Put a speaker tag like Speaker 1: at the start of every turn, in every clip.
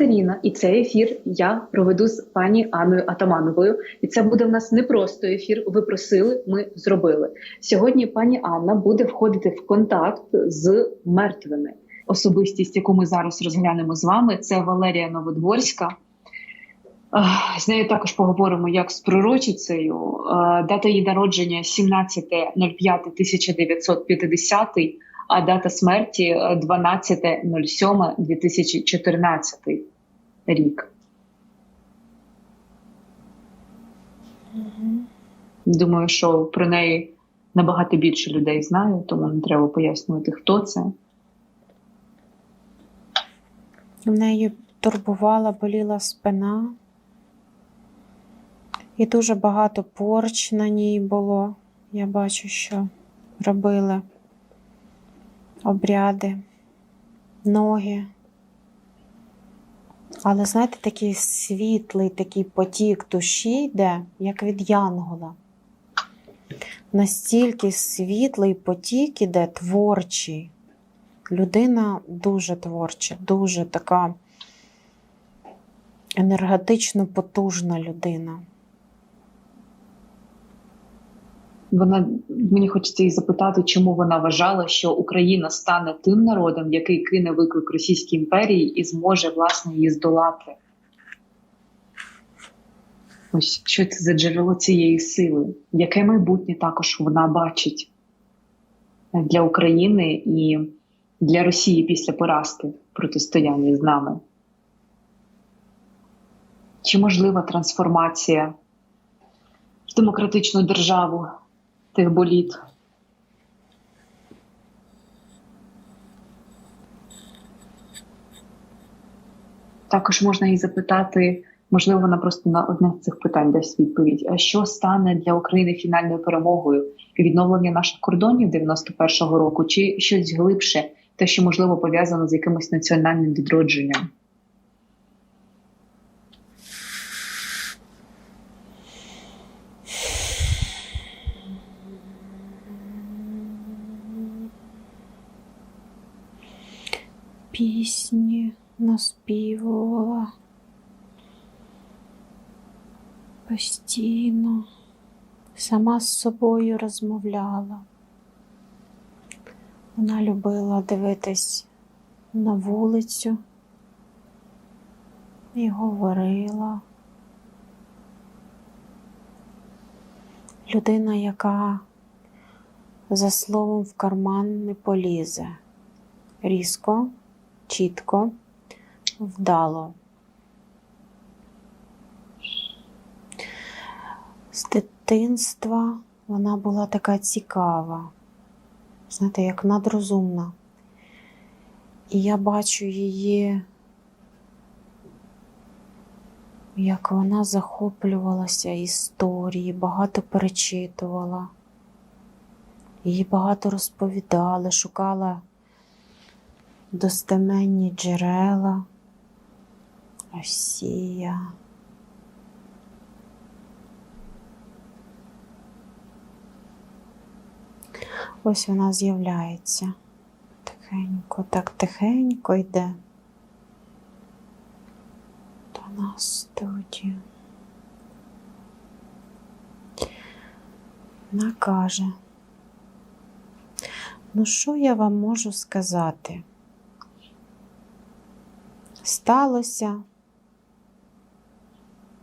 Speaker 1: Таріна, і цей ефір я проведу з пані Анною Атамановою. І це буде в нас не просто ефір. Ви просили, ми зробили сьогодні. Пані Анна буде входити в контакт з мертвими. Особистість, яку ми зараз розглянемо з вами, це Валерія Новодворська. З нею також поговоримо як з пророчицею. Дата її народження 17.05.1950, а дата смерті 12.07.2014 рік. Думаю, що про неї набагато більше людей знаю, тому не треба пояснювати, хто це.
Speaker 2: В неї турбувала, боліла спина. І дуже багато порч на ній було. Я бачу, що робили обряди, ноги. Але, знаєте, такий світлий такий потік душі йде, як від янгола. Настільки світлий потік іде творчий. Людина дуже творча, дуже така енергетично потужна людина.
Speaker 1: Вона мені хочеться її запитати, чому вона вважала, що Україна стане тим народом, який кине виклик Російській імперії і зможе власне її здолати. Ось що це за джерело цієї сили? Яке майбутнє також вона бачить для України і для Росії після поразки протистояння з нами? Чи можлива трансформація в демократичну державу тих боліт? Також можна її запитати, можливо, вона просто на одне з цих питань дасть відповідь: а що стане для України фінальною перемогою? Відновлення наших кордонів 91-го року, чи щось глибше, те, що можливо пов'язано з якимось національним відродженням?
Speaker 2: Пісні наспівувала постійно, сама з собою розмовляла. Вона любила дивитись на вулицю і говорила. Людина, яка за словом в карман не полізе, різко, чітко, вдало. З дитинства вона була така цікава знаєте, як надрозумна. І я бачу її, як вона захоплювалася історії, багато перечитувала, її багато розповідали, шукала достеменні джерела, Росія. Ось вона з'являється. Тихенько, так тихенько йде до нас студію. Вона каже, ну що я вам можу сказати? Сталося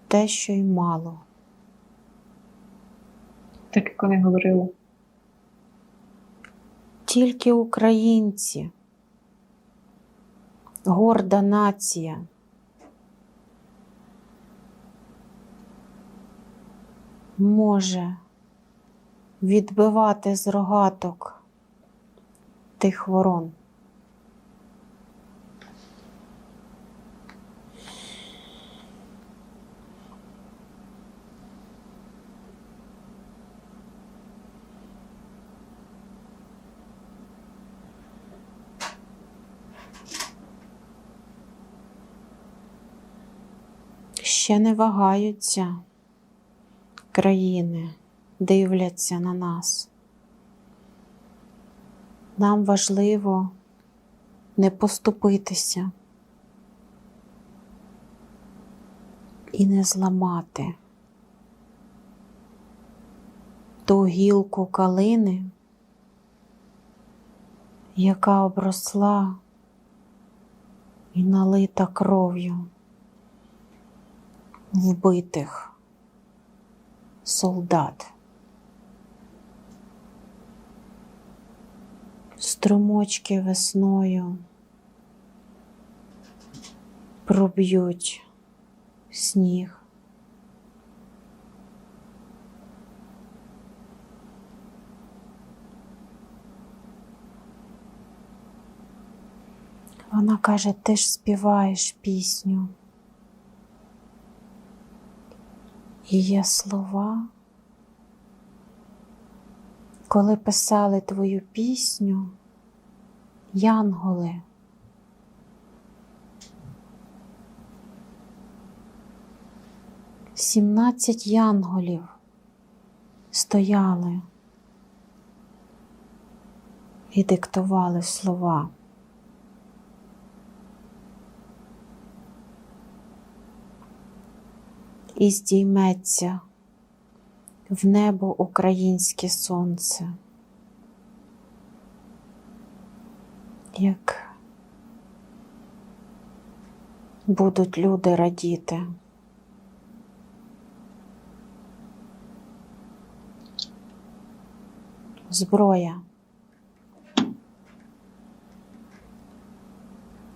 Speaker 2: те, що й мало.
Speaker 1: Так як вони говорили.
Speaker 2: Тільки українці, горда нація. Може відбивати з рогаток тих ворон. Ще не вагаються країни, дивляться на нас. Нам важливо не поступитися, і не зламати ту гілку калини, яка обросла і налита кров'ю вбитих солдат. Струмочки весною проб'ють сніг. Вона каже, ти ж співаєш пісню. І є слова. Коли писали твою пісню, янголи. Сімнадцять янголів стояли і диктували слова. І здійметься в небо українське сонце, як будуть люди радіти. Зброя,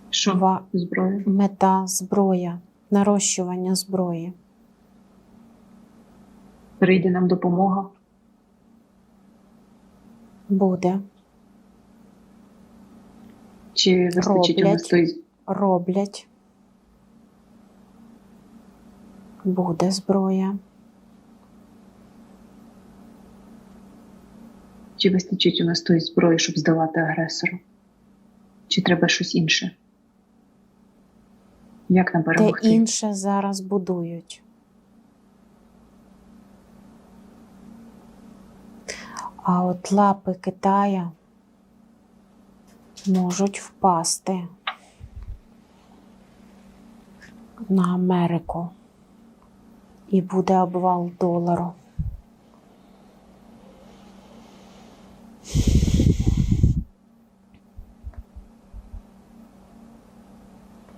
Speaker 1: Що
Speaker 2: ва-
Speaker 1: зброя?
Speaker 2: мета зброя, нарощування зброї.
Speaker 1: Прийде нам допомога.
Speaker 2: Буде,
Speaker 1: Чи вистачить у нас
Speaker 2: Роблять.
Speaker 1: той
Speaker 2: роблять. Буде зброя.
Speaker 1: чи вистачить у нас тої зброї, щоб здавати агресору? Чи треба щось інше? Як нам
Speaker 2: Те
Speaker 1: перемогти?
Speaker 2: інше зараз будують. А от лапи Китая можуть впасти на Америку і буде обвал долару.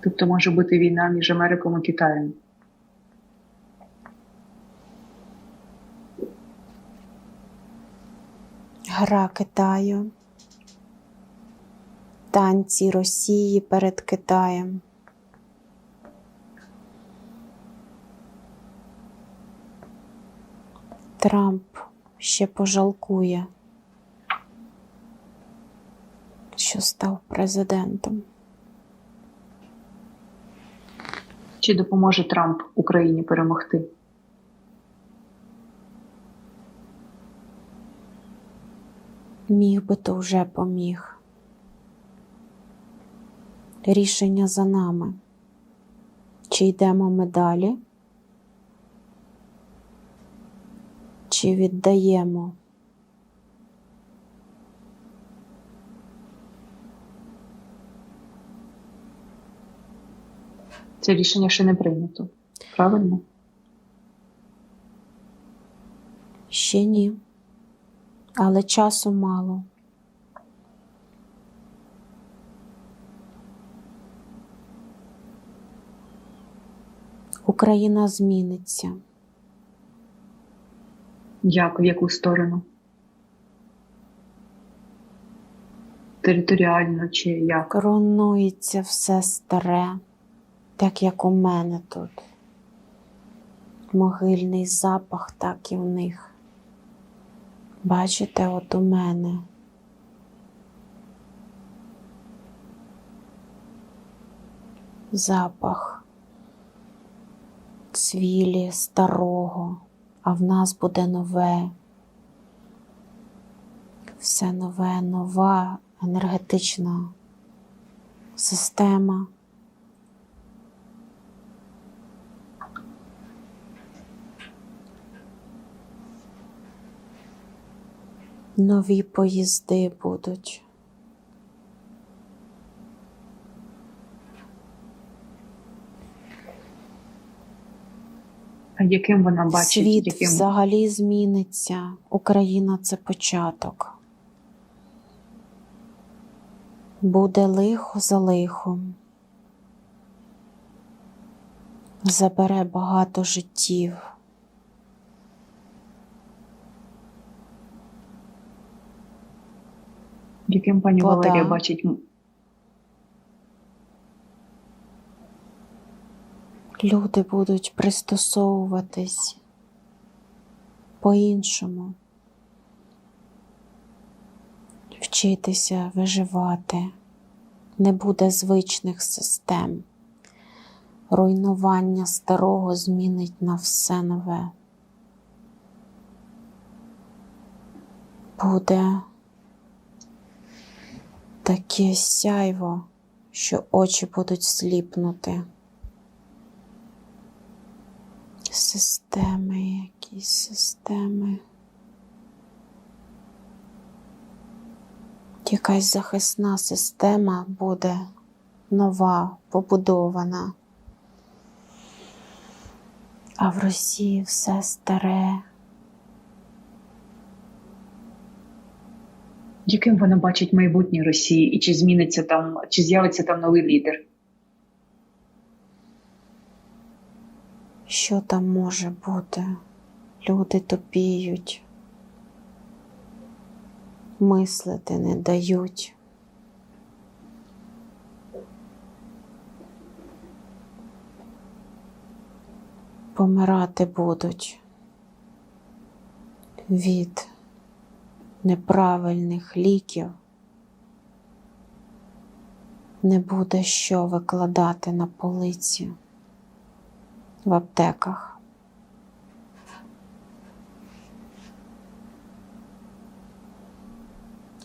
Speaker 1: Тобто може бути війна між Америкою і Китаєм.
Speaker 2: Гра Китаю, танці Росії перед Китаєм. Трамп ще пожалкує, що став президентом.
Speaker 1: Чи допоможе Трамп Україні перемогти?
Speaker 2: Міг би то вже поміг. Рішення за нами. Чи йдемо ми далі, чи віддаємо
Speaker 1: Це рішення ще не прийнято. Правильно?
Speaker 2: ще ні, але часу мало. Україна зміниться.
Speaker 1: Як, в яку сторону? Територіально чи як?
Speaker 2: Коронується все старе, так як у мене тут. Могильний запах, так і в них. Бачите, от у мене. Запах цвілі старого, а в нас буде нове. Все нове, нова енергетична система. Нові поїзди будуть.
Speaker 1: А яким вона бачить?
Speaker 2: Світ
Speaker 1: яким...
Speaker 2: взагалі зміниться. Україна це початок. Буде лихо за лихом. Забере багато життів.
Speaker 1: Яким пані
Speaker 2: Вода.
Speaker 1: Валерія бачить
Speaker 2: Люди будуть пристосовуватись по-іншому, вчитися виживати. Не буде звичних систем. Руйнування старого змінить на все нове. Буде таке сяйво, що очі будуть сліпнути. Системи, якісь системи. Якась захисна система буде нова, побудована. А в Росії все старе.
Speaker 1: Яким вона бачить майбутнє Росії, і чи зміниться там, чи з'явиться там новий лідер?
Speaker 2: Що там може бути? Люди тупіють, мислити не дають. Помирати будуть від неправильних ліків. Не буде що викладати на полиці в аптеках.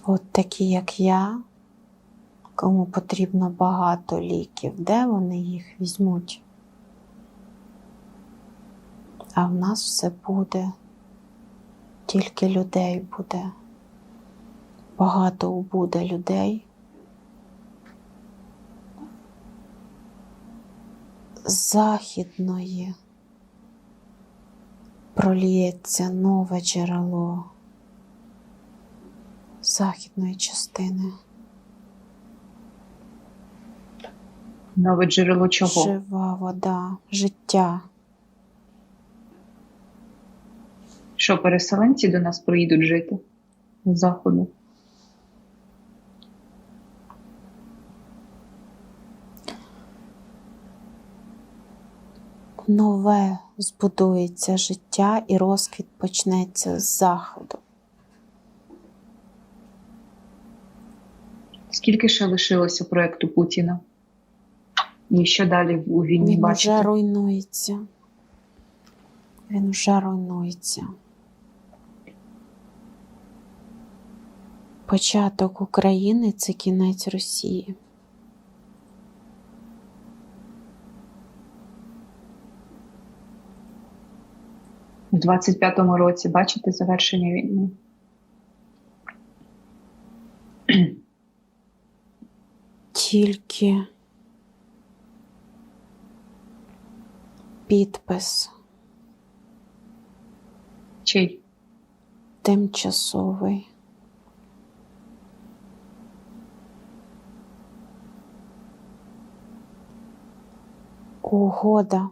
Speaker 2: От такі, як я, кому потрібно багато ліків, де вони їх візьмуть? А в нас все буде, тільки людей буде. Багато буде людей. західної проліється нове джерело західної частини.
Speaker 1: Нове джерело чого?
Speaker 2: Жива вода, життя.
Speaker 1: Що переселенці до нас приїдуть жити з заходу?
Speaker 2: Нове збудується життя і розквіт почнеться з заходу.
Speaker 1: Скільки ще лишилося проекту Путіна? І що далі у війні
Speaker 2: Він
Speaker 1: бачите?
Speaker 2: вже руйнується. Він вже руйнується. Початок України це кінець Росії.
Speaker 1: У 25-му році бачите завершення війни?
Speaker 2: Тільки підпис
Speaker 1: Чий?
Speaker 2: тимчасовий. Угода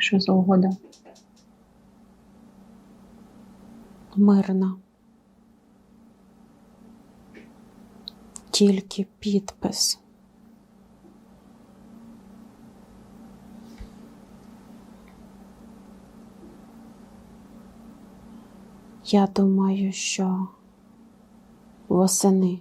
Speaker 1: Що за угода?
Speaker 2: мирна. Тільки підпис. Я думаю, що восени.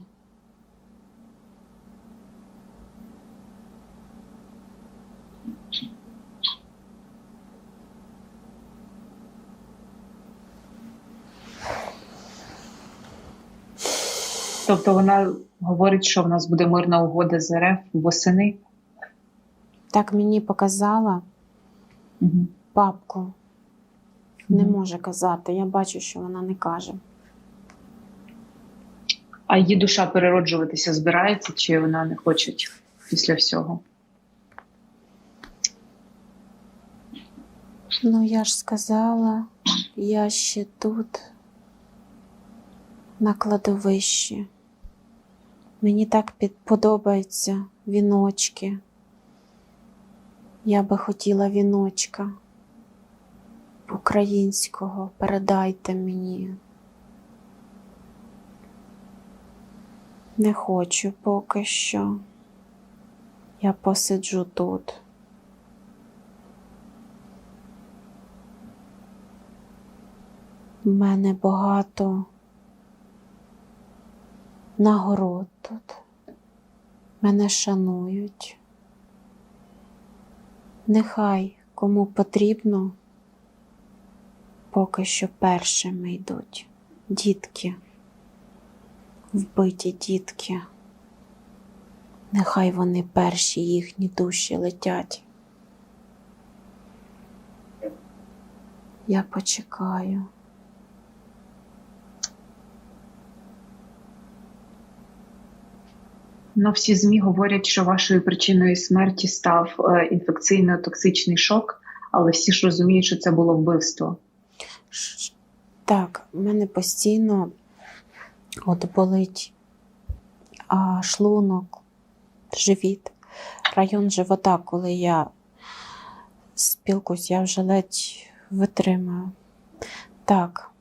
Speaker 1: Тобто вона говорить, що в нас буде мирна угода з РФ восени.
Speaker 2: Так мені показала
Speaker 1: Угу.
Speaker 2: папку. Не
Speaker 1: Мгм.
Speaker 2: може казати. Я бачу, що вона не каже.
Speaker 1: А її душа перероджуватися збирається, чи вона не хоче після всього?
Speaker 2: Ну, я ж сказала, я ще тут, на кладовищі. Мені так подобаються віночки. Я би хотіла віночка українського. Передайте мені. Не хочу поки що. Я посиджу тут. У мене багато нагород тут. Мене шанують. Нехай кому потрібно, поки що першими йдуть. Дітки, вбиті дітки. Нехай вони перші їхні душі летять. Я почекаю.
Speaker 1: Ну, всі ЗМІ говорять, що вашою причиною смерті став е, інфекційно-токсичний шок, але всі ж розуміють, що це було вбивство.
Speaker 2: Так, в мене постійно от болить а, шлунок, живіт, район живота, коли я спілкуюсь, я вже ледь витримую. Так.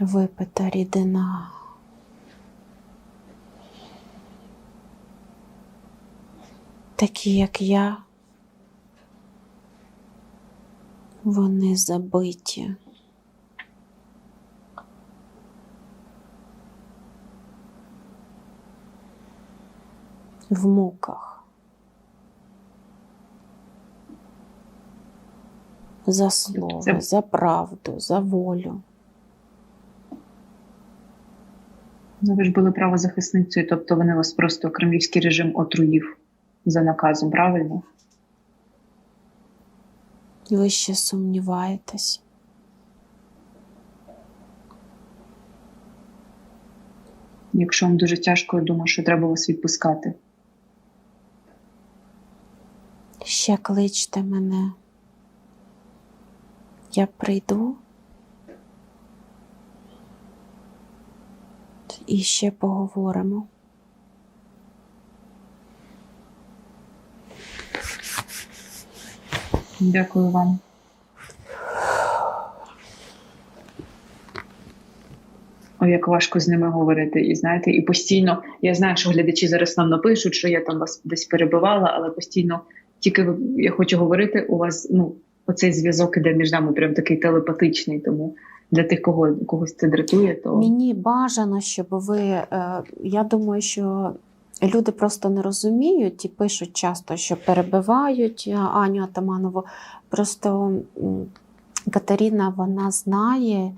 Speaker 2: Випита рідина. Такі, як я, вони забиті. В муках. За слово,
Speaker 1: Це-
Speaker 2: за правду, за волю.
Speaker 1: Ну, ви ж були правозахисницею, тобто вони вас просто кремлівський режим отруїв за наказом, правильно?
Speaker 2: Ви ще сумніваєтесь?
Speaker 1: Якщо вам дуже тяжко, я думаю, що треба вас відпускати.
Speaker 2: Ще кличте мене. Я прийду. І ще поговоримо.
Speaker 1: Дякую вам. Ой, як важко з ними говорити. І знаєте, і постійно я знаю, що глядачі зараз нам напишуть, що я там вас десь перебивала, але постійно тільки я хочу говорити, у вас ну оцей зв'язок іде між нами, прям такий телепатичний. Тому для тих, кого когось це дратує, то
Speaker 2: Мені бажано, щоб ви. е, Я думаю, що люди просто не розуміють і пишуть часто, що перебивають е, Аню Атаманову. Просто Катерина вона знає,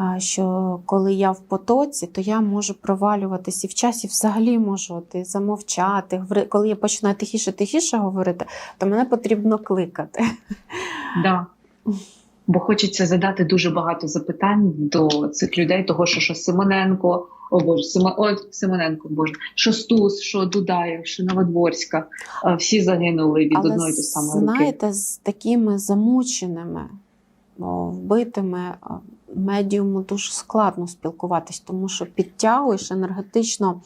Speaker 2: е, що коли я в потоці, то я можу провалюватися і в часі взагалі можу от, замовчати. Коли я починаю тихіше, тихіше говорити, то мене потрібно кликати.
Speaker 1: Да. Бо хочеться задати дуже багато запитань до цих людей, того, що, що Симоненко, о Боже, Симо, ой, Симоненко, Боже, що Стус, що Дудаєв, що Новодворська, всі загинули від
Speaker 2: Але
Speaker 1: одної до самої руки.
Speaker 2: знаєте, з такими замученими, вбитими медіуму дуже складно спілкуватись, тому що підтягуєш енергетично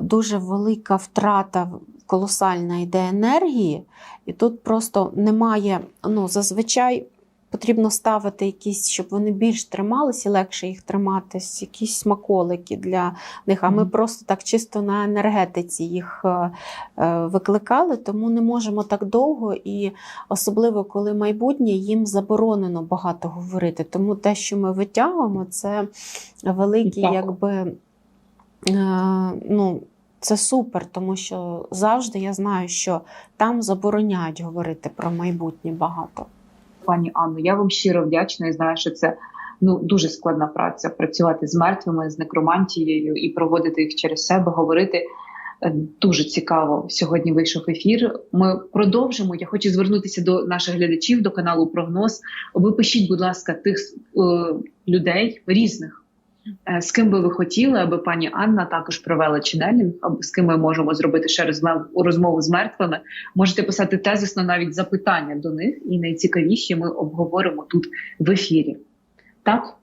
Speaker 2: дуже велика втрата, колосальна йде енергії, і тут просто немає, ну, зазвичай. Потрібно ставити якісь, щоб вони більш трималися, і легше їх триматись, якісь смаколики для них. А ми просто так чисто на енергетиці їх е, е, викликали, тому не можемо так довго, і особливо коли майбутнє, їм заборонено багато говорити. Тому те, що ми витягуємо, це великий,
Speaker 1: Так.
Speaker 2: якби е, ну. Це супер, тому що завжди я знаю, що там забороняють говорити про майбутнє багато.
Speaker 1: Пані Анно, я вам щиро вдячна і знаю, що це ну дуже складна праця працювати з мертвими, з некромантією і проводити їх через себе, говорити. Е, Дуже цікаво. Сьогодні вийшов ефір. Ми продовжимо. Я хочу звернутися до наших глядачів, до каналу Прогноз. Ви пишіть, будь ласка, тих е, людей різних, з ким би ви хотіли, аби пані Анна також провела ченелінг, або з ким ми можемо зробити ще розмов- розмову з мертвими. Можете писати тезисно навіть запитання до них, і найцікавіші ми обговоримо тут в ефірі. Так,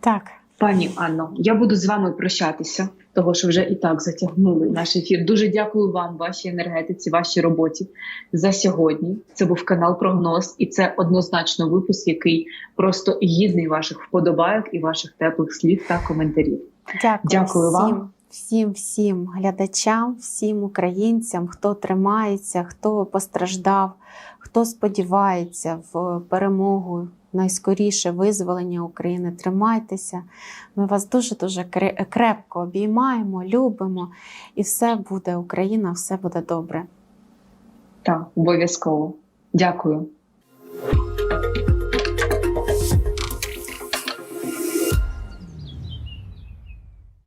Speaker 2: Так,
Speaker 1: пані Анно, я буду з вами прощатися, того що вже і так затягнули наш ефір. Дуже дякую вам, вашій енергетиці, вашій роботі за сьогодні. Це був канал Прогноз, і це однозначно випуск, який просто гідний ваших вподобайок і ваших теплих слів та коментарів.
Speaker 2: дякую,
Speaker 1: Дякую
Speaker 2: всім,
Speaker 1: вам.
Speaker 2: всім, всім глядачам, всім українцям, хто тримається, хто постраждав, хто сподівається в перемогу. Найскоріше визволення України. Тримайтеся. Ми вас дуже дуже крепко обіймаємо, любимо, і все буде Україна, все буде добре.
Speaker 1: Так, обов'язково. Дякую.